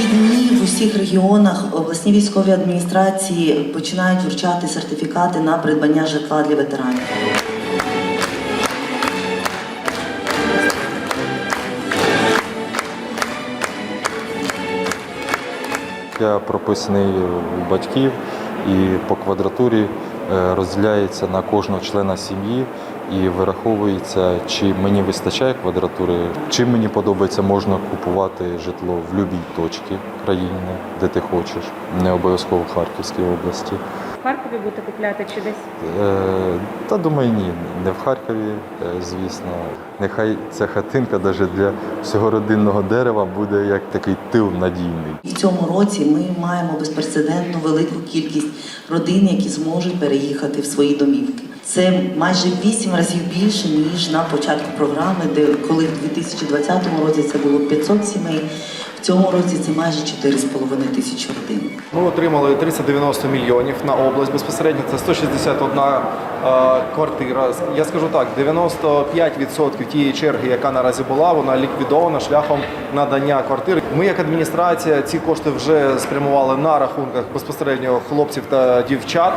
ці дні в усіх регіонах обласні військові адміністрації починають вручати сертифікати на придбання житла для ветеранів. Я прописаний батьків і по квадратурі розділяється на кожного члена сім'ї і вираховується, чи мені вистачає квадратури, чи мені подобається, можна купувати житло в будь-якій точці країни, де ти хочеш, не обов'язково в Харківській області. В Харкові будете купляти чи десь? Е, Та думаю, ні, не в Харкові, е, звісно. Нехай ця хатинка навіть для всього родинного дерева буде як такий тил надійний. В цьому році ми маємо безпрецедентно велику кількість родин, які зможуть переїхати в свої домівки. Це майже вісім разів більше ніж на початку програми, де коли в 2020 році це було 500 сімей. В цьому році це майже 4,5 тисячі родин. Ми отримали 390 мільйонів на область безпосередньо. Це 161 е, квартира. Я скажу так: 95% тієї черги, яка наразі була, вона ліквідована шляхом надання квартир. Ми, як адміністрація, ці кошти вже спрямували на рахунках безпосередньо хлопців та дівчат.